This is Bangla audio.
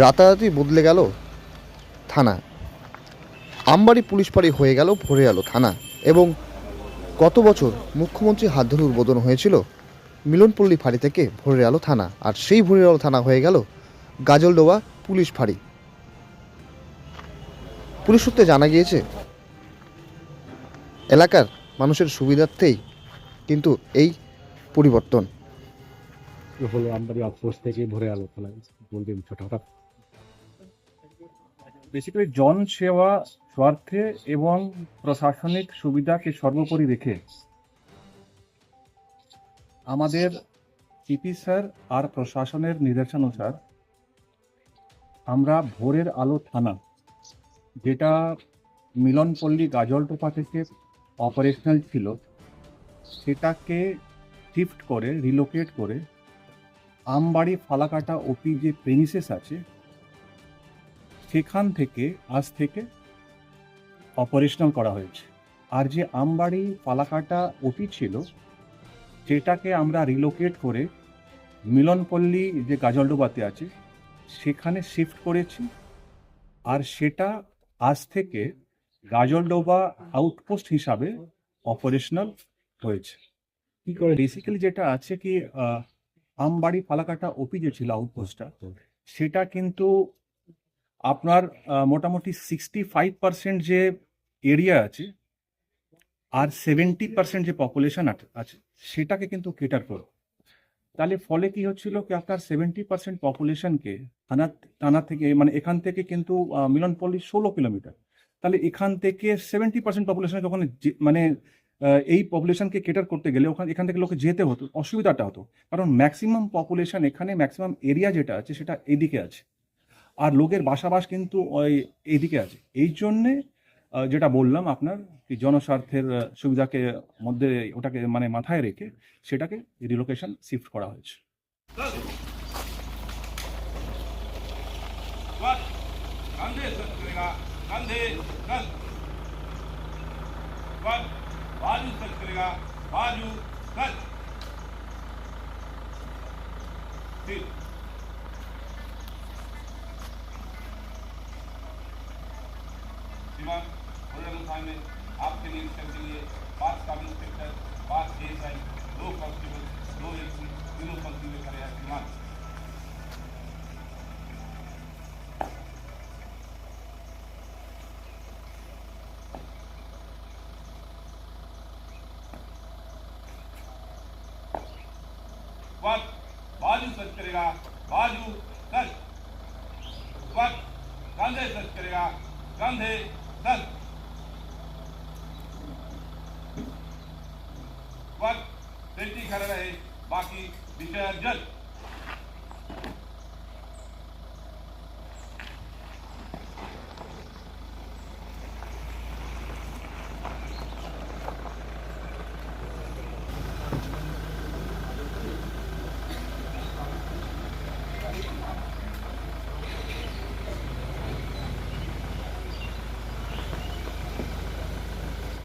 রাতারাতি বদলে গেল থানা। আমবাড়ি পুলিশ পাড়ি হয়ে গেল, ভরে গেল থানা এবং গত বছর মুখ্যমন্ত্রী হাত ধরে উদ্বোধন হয়েছিল মিলনপল্লী ফাঁড়ি থেকে ভরে আলো থানা। আর সেই ভরে আলো থানা হয়ে গেল গাজলডোবা পুলিশ ফাঁড়ি। পুলিশ সূত্রে জানা গিয়েছে, এলাকার মানুষের সুবিধার্থেই কিন্তু এই পরিবর্তন। হলো আমবাড়ি আউটপোস্ট থেকে ভরে আলো হঠাৎ। বেসিক্যালি জনসেবা স্বার্থে এবং প্রশাসনিক সুবিধাকে সর্বোপরি রেখে। আমাদের সিপি স্যার আর প্রশাসনের নির্দেশানুসার আমরা ভোরের আলো থানা, যেটা মিলনপল্লী গাজলটোপা থেকে অপারেশনাল ছিল, সেটাকে শিফট করে রিলোকেট করে আমবাড়ি ফালাকাটা ওপি যে প্রেমিসেস আছে সেখান থেকে আজ থেকে অপারেশনাল করা হয়েছে। আর যে আমবাড়ি পালাকাটা ওপি ছিল যেটাকে আমরা রিলোকেট করে মিলনপল্লী যে গাজলডোবাতে আছে সেখানে শিফট করেছি। আর সেটা আজ থেকে গাজলডোবা আউটপোস্ট হিসাবে অপারেশনাল হয়েছে। কি করে? বেসিক্যালি যেটা আছে কি আমবাড়ি ফালাকাটা ওপি যে ছিল আউটপোস্টটা সেটা কিন্তু আপনার মোটামুটি সিক্সটি ফাইভ পার্সেন্ট যে এরিয়া আছে আর সেভেন্টি পার্সেন্ট যে পপুলেশন আছে, সেটাকে কিন্তু কেটার করো। তাহলে ফলে কি হচ্ছিল কি আপনার সেভেন্টি পার্সেন্ট পপুলেশনকে থানা থানা থেকে মানে এখান থেকে কিন্তু মিলনপল্লী ষোলো কিলোমিটার। তাহলে এখান থেকে সেভেন্টি পার্সেন্ট পপুলেশনকে ওখানে মানে এই পপুলেশনকে কেটার করতে গেলে ওখানে, এখান থেকে লোকে যেতে হতো, অসুবিধাটা হতো। কারণ ম্যাক্সিমাম পপুলেশন এখানে ম্যাক্সিমাম এরিয়া যেটা আছে সেটা এদিকে আছে। আর লোকের বাসাবাস কিন্তু ওই এইদিকে আছে এই জন্যে যেটা বললাম আপনার কি জনস্বার্থের সুবিধাকে মধ্যে ওটাকে মানে মাথায় রেখে সেটাকে রিলোকেশন শিফট করা হয়েছে बाजू श्रीमान होनरेबल साहब में आपके निरीक्षण के लिए, पाँच सब इंस्पेक्टर पाँच एएसआई दो कांस्टेबल दो एसपी तीनों पंक्ति में खड़े हैं श्रीमान बाजू करेगा, बाजू वक्त, कंधे सच करेगा, कंधे चल. पण त्यांची खरं आहे बाकी विषयात जल